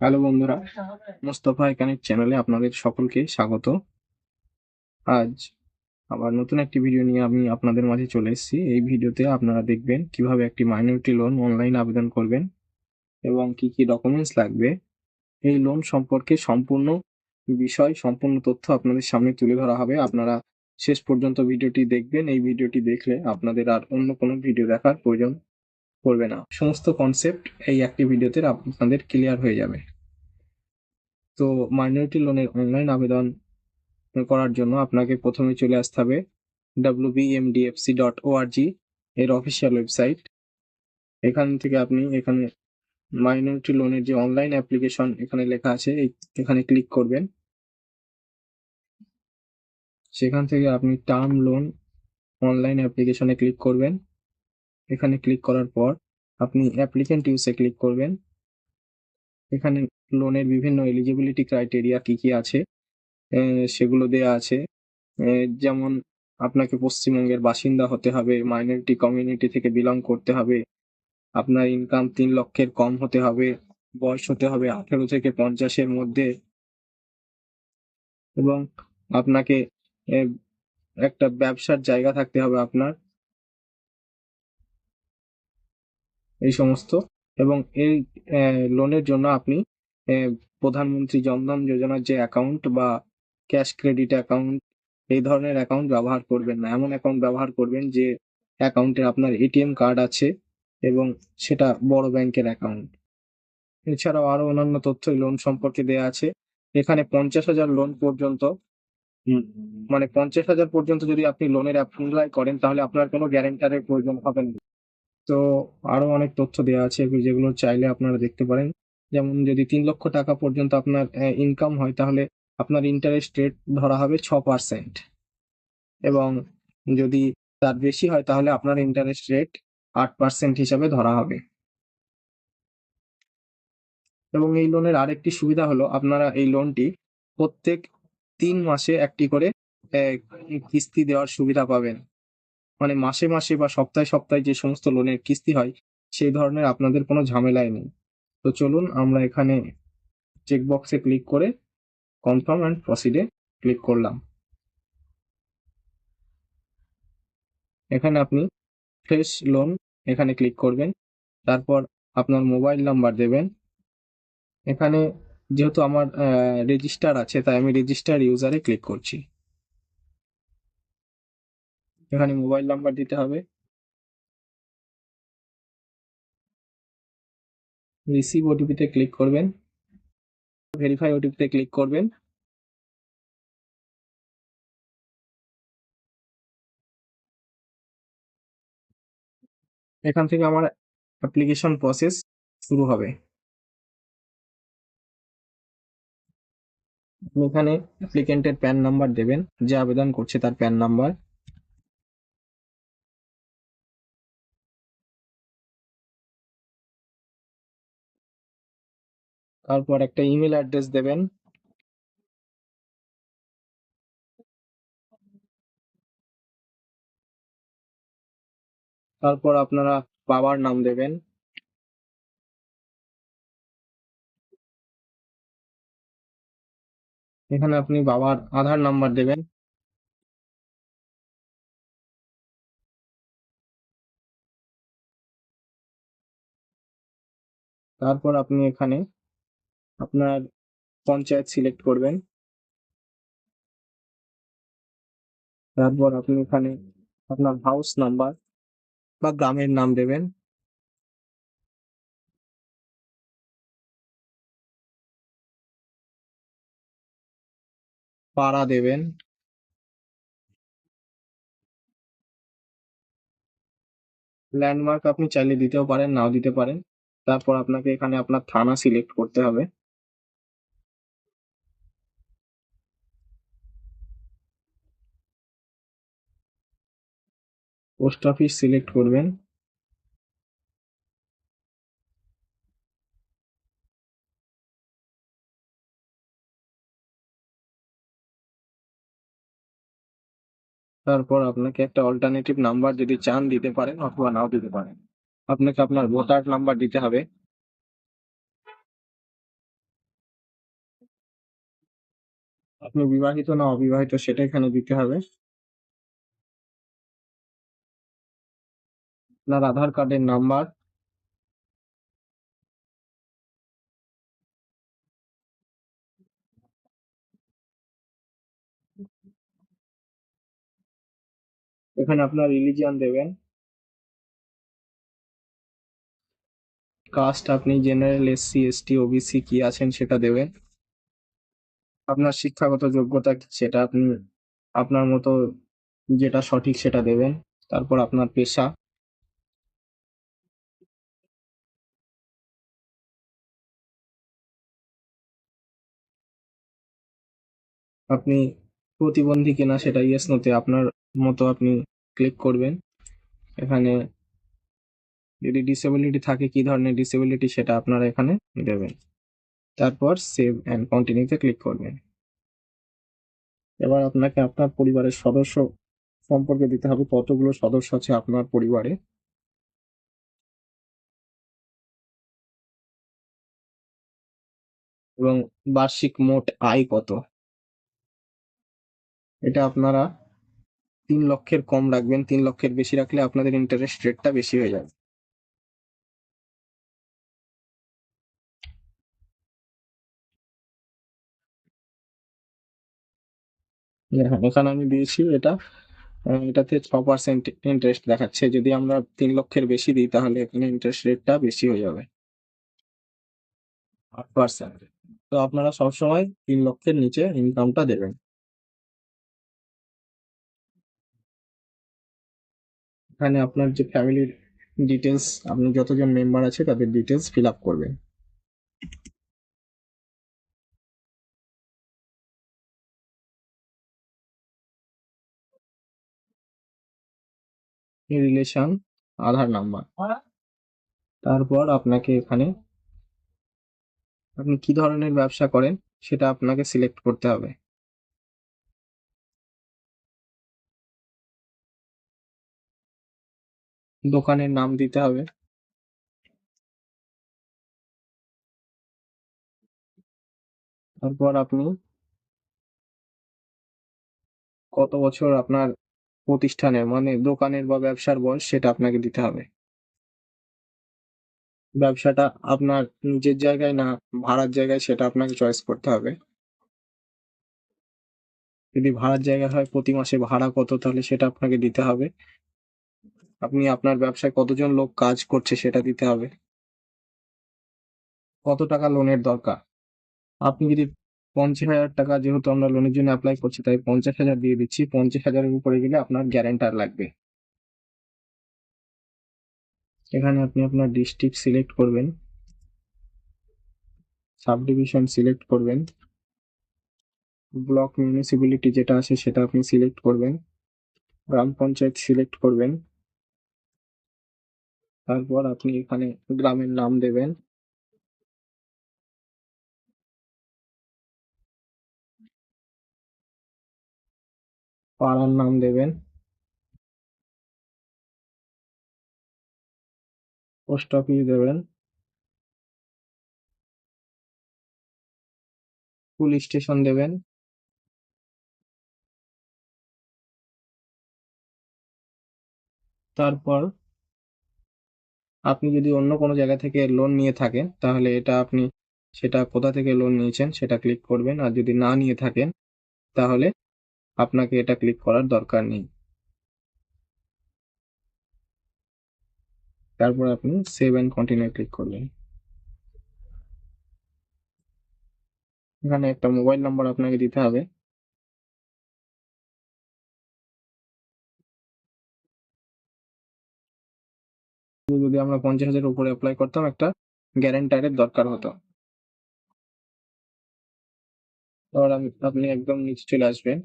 Hello বন্ধুরা মোস্তফা এখানের চ্যানেলে আপনাদের সকলকে স্বাগত। আজ আবার নতুন একটি ভিডিও নিয়ে আমি আপনাদের মাঝে চলে এসেছি। এই ভিডিওতে আপনারা দেখবেন কীভাবে একটি মাইনরিটি লোন অনলাইন আবেদন করবেন এবং কি কি ডকুমেন্টস লাগবে। এই লোন সম্পর্কে সম্পূর্ণ বিষয় সম্পূর্ণ তথ্য আপনাদের সামনে তুলে ধরা হবে। আপনারা শেষ পর্যন্ত ভিডিওটি দেখবেন। এই ভিডিওটি দেখলে আপনাদের আর অন্য কোনো ভিডিও দেখার প্রয়োজন পড়বে না। সমস্ত কনসেপ্ট এই একটি ভিডিওতে আপনাদের ক্লিয়ার হয়ে যাবে। তো মাইনরিটি লোনের অনলাইন আবেদন করার জন্য আপনাকে প্রথমে চলে আসতে হবে ডাব্লিউবিএমডিএফসি ডট ওআরজি এর অফিসিয়াল ওয়েবসাইট এখান থেকে আপনি এখানে মাইনরিটি লোনের যে অনলাইন অ্যাপ্লিকেশন এখানে লেখা আছে এখানে ক্লিক করবেন। সেখান থেকে আপনি টার্ম লোন অনলাইন অ্যাপ্লিকেশনে ক্লিক করবেন। এখানে ক্লিক করার পর আপনি অ্যাপ্লিকেন্ট ইউসে ক্লিক করবেন। এখানে লোনের বিভিন্ন এলিজিবিলিটি ক্রাইটেরিয়া কি কি আছে? সেগুলো দেয়া আছে। যেমন আপনাকে পশ্চিমবঙ্গের বাসিন্দা হতে হবে মাইনরিটি কমিউনিটি থেকে বিলং করতে হবে, আপনার ইনকাম তিন লক্ষের কম হতে হবে, বয়স হতে হবে আঠেরো থেকে পঞ্চাশের মধ্যে। এবং আপনাকে একটা ব্যবসার জায়গা থাকতে হবে আপনার। এই সমস্ত। এবং এই লোনের জন্য আপনি প্রধানমন্ত্রী জনধন যোজনার যে অ্যাকাউন্ট বা ক্যাশ ক্রেডিট অ্যাকাউন্ট এই ধরনের অ্যাকাউন্ট ব্যবহার করবেন না। এমন অ্যাকাউন্ট ব্যবহার করবেন যে অ্যাকাউন্টে আপনার এটিএম কার্ড আছে এবং সেটা বড় ব্যাংকের অ্যাকাউন্ট এছাড়াও আরও অন্যান্য তথ্য লোন সম্পর্কে দেয়া আছে। এখানে পঞ্চাশ হাজার লোন পর্যন্ত মানে পঞ্চাশ হাজার পর্যন্ত যদি আপনি লোনের অ্যাপ্লাই করেন, তাহলে আপনার কোনো গ্যারেন্টারের প্রয়োজন হবে না। তো আরও অনেক তথ্য দেওয়া আছে যেগুলো চাইলে আপনারা দেখতে পারেন। যেমন যদি তিন লক্ষ টাকা পর্যন্ত আপনার ইনকাম হয়, তাহলে আপনার ইন্টারেস্ট রেট ধরা হবে ছ পার্সেন্ট এবং যদি তার বেশি হয়, তাহলে আপনার ইন্টারেস্ট রেট আট পার্সেন্ট হিসাবে ধরা হবে। এবং এই লোনের আরেকটি সুবিধা হলো, আপনারা এই লোনটি প্রত্যেক তিন মাসে একটি করে কিস্তি দেওয়ার সুবিধা পাবেন। মানে মাসে মাসে বা সপ্তাহে সপ্তাহে যে সমস্ত লোনের কিস্তি হয়, সেই ধরনের আপনাদের কোনো ঝামেলাই নেই। তো চলুন আমরা এখানে চেকবক্সে ক্লিক করে কনফার্ম অ্যান্ড প্রসিডে ক্লিক করলাম। এখানে আপনি ফ্রেশ লোন এখানে ক্লিক করবেন, তারপর আপনার মোবাইল নাম্বার দেবেন। এখানে যেহেতু আমার রেজিস্টার আছে, তাই আমি রেজিস্টার ইউজারে ক্লিক করছি। এখানে মোবাইল নাম্বার দিতে হবে। রিসিভ ওটিপিতে ক্লিক করবেন। ভেরিফাই ওটিপিতে ক্লিক করবেন। এখান থেকে আমার অ্যাপ্লিকেশন প্রসেস শুরু হবে। এখানে অ্যাপ্লিকেন্টের প্যান নাম্বার দেবেন। যে আবেদন করছে তার প্যান নাম্বার তারপর একটা ইমেল অ্যাড্রেস দেবেন। তারপর আপনারা বাবার নাম দেবেন। এখানে আপনি বাবার আধার নাম্বার দেবেন। তারপর আপনি এখানে আপনার পঞ্চায়েত সিলেক্ট করবেন। তারপর আপনি এখানে আপনার হাউস নাম্বার বা গ্রামের নাম দেবেন। পাড়া দেবেন। ল্যান্ডমার্ক আপনি চাইলে দিতেও পারেন, নাও দিতে পারেন। তারপর আপনাকে এখানে আপনার থানা সিলেক্ট করতে হবে। পোস্ট অফিস সিলেক্ট করবেন। তারপর আপনাকে একটা অল্টারনেটিভ নাম্বার যদি চান দিতে পারেন অথবা নাও দিতে পারেন। আপনাকে আপনার ভোটার নাম্বার দিতে হবে। আপনি বিবাহিত না অবিবাহিত সেটা এখানে দিতে হবে। আপনার আধার কার্ডের নাম্বার। এখানে আপনার রিলিজিয়ান দেবেন। কাস্ট আপনি জেনারেল এসসি এসটি ওবিসি কি আছেন সেটা দেবেন। আপনার শিক্ষাগত যোগ্যতা সেটা আপনি, আপনার মতো যেটা সঠিক সেটা দেবেন। তারপর আপনার পেশা। আপনি প্রতিবন্ধী কিনা সেটা ইয়েস নোতে আপনার মতো আপনি ক্লিক করবেন। এখানে যদি ডিসেবিলিটি থাকে, কি ধরনের ডিসেবিলিটি সেটা আপনারা এখানে দেবেন। তারপর সেভ অ্যান্ড কন্টিনিউতে ক্লিক করবেন। এবার আপনাকে আপনার পরিবারের সদস্য সম্পর্কে দিতে হবে। কতগুলো সদস্য আছে আপনার পরিবারে? এবং বার্ষিক মোট আয় কত? এটা আপনারা তিন লক্ষের কম রাখবেন, তিন লক্ষের বেশি রাখলে আপনাদের ইন্টারেস্ট রেটটা বেশি হয়ে যাবে। এখানে আমি দিয়েছি এটা এটাতে ছ পার্সেন্ট ইন্টারেস্ট দেখাচ্ছে। যদি আমরা তিন লক্ষের বেশি দিই, তাহলে এখানে ইন্টারেস্ট রেটটা বেশি হয়ে যাবে। আট পার্সেন্ট তো আপনারা সবসময় তিন লক্ষের নিচে ইনকামটা দেবেন। এখানে আপনার যে ফ্যামিলির ডিটেলস আপনি যতজন মেম্বার আছে তাদের ডিটেলস ফিল আপ করবেন। রিলেশন আধার নাম্বার তারপর আপনাকে এখানে আপনি কি ধরনের ব্যবসা করেন, সেটা আপনাকে সিলেক্ট করতে হবে। দোকানের নাম দিতে হবে। তারপর আপনি কত বছর আপনার প্রতিষ্ঠানের মানে দোকানের বা ব্যবসার বয়স সেটা আপনাকে দিতে হবে। ব্যবসাটা আপনার নিজের জায়গায় না ভাড়ার জায়গায় সেটা আপনাকে চয়েস করতে হবে। যদি ভাড়ার জায়গায় হয় প্রতি মাসে ভাড়া কত তাহলে সেটা আপনাকে দিতে হবে। আপনি আপনার ব্যবসায় কতজন লোক কাজ করছে সেটা দিতে হবে। কত টাকা লোনের দরকার? আপনি যদি পঞ্চাশ হাজার টাকা যেহেতু আমরা লোনের জন্য অ্যাপ্লাই করছি, তাই পঞ্চাশ হাজার দিয়ে দিচ্ছি। পঞ্চাশ হাজারের উপরে গেলে আপনার গ্যারেন্টার লাগবে। এখানে আপনি আপনার ডিস্ট্রিক্ট সিলেক্ট করবেন। সাব ডিভিশন সিলেক্ট করবেন। ব্লক মিউনিসিপ্যালিটি যেটা আছে সেটা আপনি সিলেক্ট করবেন। গ্রাম পঞ্চায়েত সিলেক্ট করবেন। তারপর আপনি এখানে গ্রামের নাম দেবেন। পাড়ার নাম দেবেন। পোস্ট অফিস দেবেন। পুলিশ স্টেশন দেবেন। তারপর আপনি যদি অন্য কোনো জায়গা থেকে লোন নিয়ে থাকেন, তাহলে এটা আপনি সেটা কোথা থেকে লোন নিয়েছেন সেটা ক্লিক করবেন। আর যদি না নিয়ে থাকেন, তাহলে আপনাকে এটা ক্লিক করার দরকার নেই। তারপর আপনি সেভ অ্যান্ড কন্টিনিউ ক্লিক করবেন। এখানে একটা মোবাইল নাম্বার আপনাকে দিতে হবে। আমরা পঞ্চাশ হাজারের উপরে অ্যাপ্লাই করতাম, একটা গ্যারেন্টারের দরকার হতো। এবার আপনি একদম নিচে চলে আসবেন।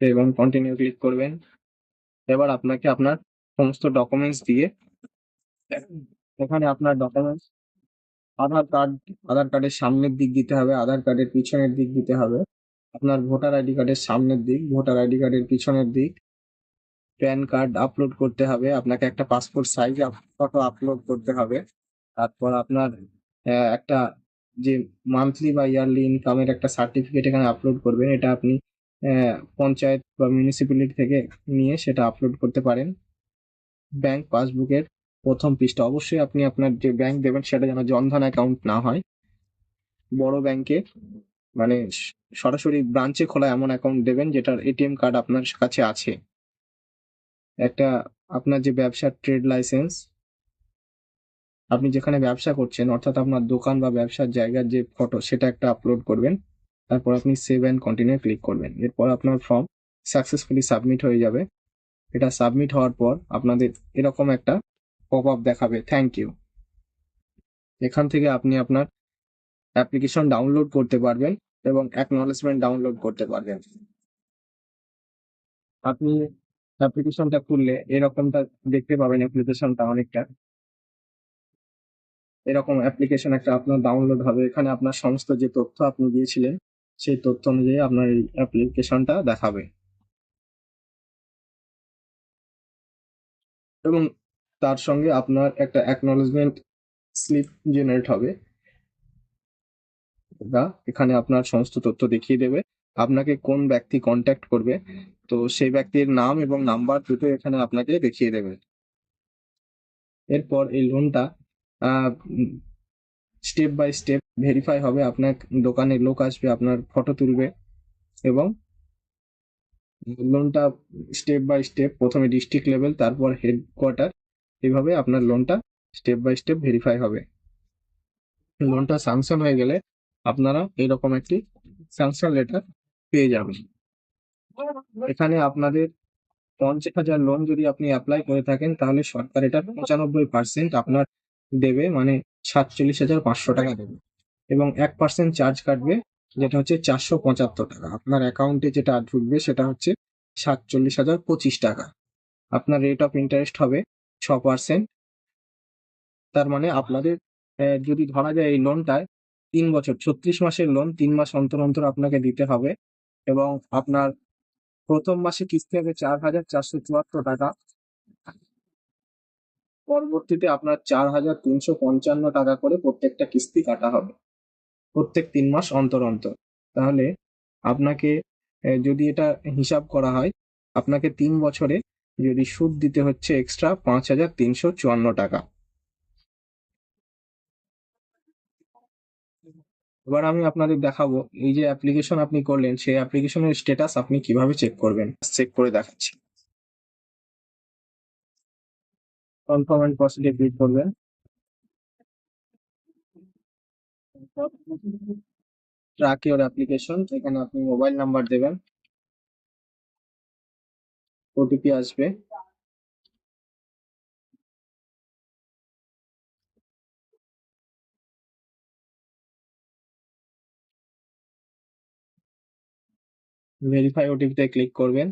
এবং কন্টিনিউ ক্লিক করবেন। এবার আপনাকে আপনার সমস্ত ডকুমেন্টস দিয়ে, এখানে আপনার ডকুমেন্টস আধার কার্ড আধার কার্ডের সামনের দিক দিতে হবে, আধার কার্ডের পিছনের দিক দিতে হবে। আপনার ভোটার আইডি কার্ডের সামনের দিক ভোটার আইডি কার্ডের পিছনের দিক। প্যান কার্ড আপলোড করতে হবে। আপনাকে একটা পাসপোর্ট সাইজ ফটো আপলোড করতে হবে। তারপর আপনার একটা যে মান্থলি বা ইয়ারলি ইনকামের একটা সার্টিফিকেট এখানে আপলোড করবেন। এটা আপনি পঞ্চায়েত বা মিউনিসিপ্যালিটি থেকে নিয়ে সেটা আপলোড করতে পারেন। ব্যাংক পাসবুকের প্রথম পৃষ্ঠা। অবশ্যই আপনি আপনার যে ব্যাংক দেবেন সেটা যেন জনধন অ্যাকাউন্ট না হয়। বড় ব্যাংকে মানে সরাসরি ব্রাঞ্চে খোলা এমন অ্যাকাউন্ট দেবেন যেটার এটিএম কার্ড আপনার কাছে আছে। একটা আপনার যে ব্যবসার ট্রেড লাইসেন্স আপনি যেখানে ব্যবসা করছেন, অর্থাৎ আপনার দোকান বা ব্যবসার জায়গার যে ফটো সেটা একটা আপলোড করবেন। তারপর আপনি সেভ অ্যান্ড কন্টিনিউ ক্লিক করবেন। এরপর আপনার ফর্ম সাকসেসফুলি সাবমিট হয়ে যাবে। এটা সাবমিট হওয়ার পর আপনাদের এরকম একটা পপ আপ দেখাবে। থ্যাংক ইউ এখান থেকে আপনি আপনার অ্যাপ্লিকেশন ডাউনলোড করতে পারবেন এবং অ্যাকনলেজমেন্ট ডাউনলোড করতে পারবেন। আপনি অ্যাপ্লিকেশনটা খুললে এরকমটা দেখতে পাবেন অ্যাপ্লিকেশনটা অনেকটা। এরকম অ্যাপ্লিকেশন একটা আপনার ডাউনলোড হবে। এখানে আপনার সমস্ত যে তথ্য আপনি দিয়েছিলেন, সেই তথ্য অনুযায়ী আপনার এই অ্যাপ্লিকেশনটা দেখাবে। এবং তার সঙ্গে আপনার একটা অ্যাকনলেজমেন্ট স্লিপ জেনারেট হবে। এখানে আপনার সমস্ত তথ্য দেখিয়ে দেবে। আপনাকে কোন ব্যক্তি কন্ট্যাক্ট করবে? তো সেই ব্যক্তির নাম এবং নাম্বার দুটো এখানে আপনাকে দেখিয়ে দেবে। এরপর এই লোনটা স্টেপ বাই স্টেপ ভেরিফাই হবে। আপনার দোকানে লোক আসবে, আপনার ফটো তুলবে এবং লোনটা স্টেপ বাই স্টেপ প্রথমে ডিস্ট্রিক্ট লেভেল তারপর হেডকোয়ার্টার এভাবে আপনার লোনটা স্টেপ বাই স্টেপ ভেরিফাই হবে। লোনটা স্যাংশন হয়ে গেলে আপনারা এরকম একটি স্যাংশন লেটার পেয়ে যাবেন। এখানে আপনাদের পঞ্চাশ হাজার লোন যদি আপনি অ্যাপ্লাই করে থাকেন, তাহলে সরকার এটা পঁচানব্বই পার্সেন্ট আপনার দেবে মানে সাতচল্লিশ হাজার পাঁচশো টাকা দেবে। এবং এক পার্সেন্ট চার্জ কাটবে, যেটা হচ্ছে চারশো পঁচাত্তর টাকা। আপনার অ্যাকাউন্টে যেটা ঢুকবে, সেটা হচ্ছে সাতচল্লিশ হাজার পঁচিশ টাকা। আপনার রেট অফ ইন্টারেস্ট হবে ছ পার্সেন্ট তার মানে আপনাদের যদি ধরা যায় এই লোনটায় তিন বছর, ছত্রিশ মাসের লোন তিন মাস অন্তর অন্তর আপনাকে দিতে হবে। এবং আপনার প্রথম মাসে কিস্তি হবে চার হাজার চারশো চুয়াত্তর টাকা। পরবর্তীতে আপনার চার হাজার তিনশো পঞ্চান্ন টাকা করে প্রত্যেকটা কিস্তি কাটা হবে, প্রত্যেক তিন মাস অন্তর অন্তর। তাহলে আপনাকে যদি এটা হিসাব করা হয়, আপনাকে তিন বছরে যদি সুদ দিতে হচ্ছে এক্সট্রা পাঁচ হাজার তিনশো চুয়ান্ন টাকা। এবার আমি আপনাদের দেখাবো এই যে অ্যাপ্লিকেশন আপনি করলেন সেই অ্যাপ্লিকেশনের স্ট্যাটাস আপনি কীভাবে চেক করবেন? চেক করে দেখাচ্ছি। কনফার্ম অ্যান্ড প্রসিডে ক্লিক করবেন। ট্র্যাক ইওর অ্যাপ্লিকেশন এখানে আপনি মোবাইল নাম্বার দেবেন। ওটিপি আসবে। ভেরিফাই ওটিপিতে ক্লিক করবেন।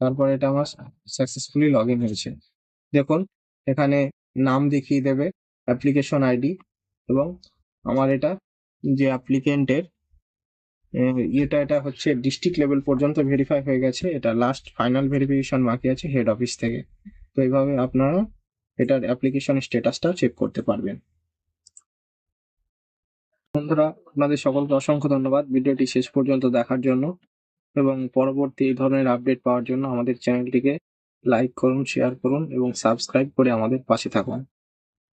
তারপর এটা আমার সাকসেসফুলি লগ ইন হয়েছে। দেখুন, এখানে নাম দেখিয়ে দেবে অ্যাপ্লিকেশন আইডি এবং আমার এটা যে অ্যাপ্লিকেন্টের ইয়েটা, এটা হচ্ছে ডিস্ট্রিক্ট লেভেল পর্যন্ত ভেরিফাই হয়ে গেছে। এটা লাস্ট ফাইনাল ভেরিফিকেশন বাকি আছে হেড অফিস থেকে। তো এইভাবে আপনারা এটার অ্যাপ্লিকেশন স্ট্যাটাসটা চেক করতে পারবেন। বন্ধুরা, আপনাদের সকলকে অসংখ্য ধন্যবাদ। ভিডিওটি শেষ পর্যন্ত দেখার জন্য এবং পরবর্তী এই ধরনের আপডেট পাওয়ার জন্য আমাদের চ্যানেলটিকে লাইক করুন, শেয়ার করুন এবং সাবস্ক্রাইব করে আমাদের পাশে থাকুন।